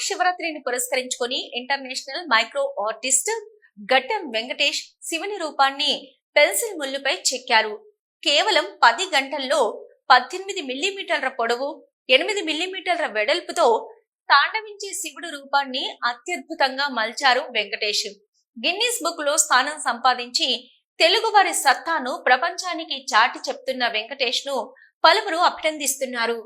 మహాశివరాత్రిని పురస్కరించుకొని international micro artist గడ్డం వెంకటేష్ శివుని రూపాన్ని పెన్సిల్ ముళ్ళుపై చెక్కారు. కేవలం పది గంటల్లో పద్దెనిమిది మిల్లీమీటర్ల పొడవు ఎనిమిది మిల్లీమీటర్ల వెడల్పుతో తాండవించే శివుడు రూపాన్ని అత్యద్భుతంగా మల్చారు వెంకటేష్. గిన్నీస్ బుక్లో స్థానం సంపాదించి తెలుగువారి సత్తాను ప్రపంచానికి చాటి చెప్తున్న వెంకటేష్ను పలువురు అభినందిస్తున్నారు.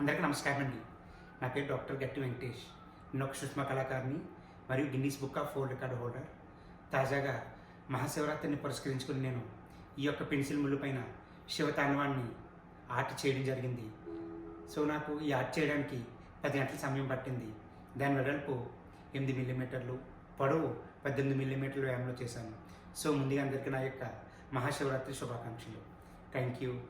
అందరికీ నమస్కారం అండి. నా పేరు డాక్టర్ గట్టి వెంకటేష్. నేను ఒక సుష్మా కళాకారిని మరియు Guinness book of world record holder. తాజాగా మహాశివరాత్రిని పురస్కరించుకుని నేను ఈ యొక్క పెన్సిల్ ముళ్ళు పైన శివతాండవాన్ని ఆర్ట్ చేయడం జరిగింది. సో నాకు ఈ ఆర్ట్ చేయడానికి పది గంటల సమయం పట్టింది. దాని వెడల్పు ఎనిమిది మిల్లీమీటర్లు పొడవు పద్దెనిమిది మిల్లీమీటర్లు వ్యాయంలో చేశాను. సో ముందుగా అందరికీ నా యొక్క మహాశివరాత్రి శుభాకాంక్షలు. Thank you.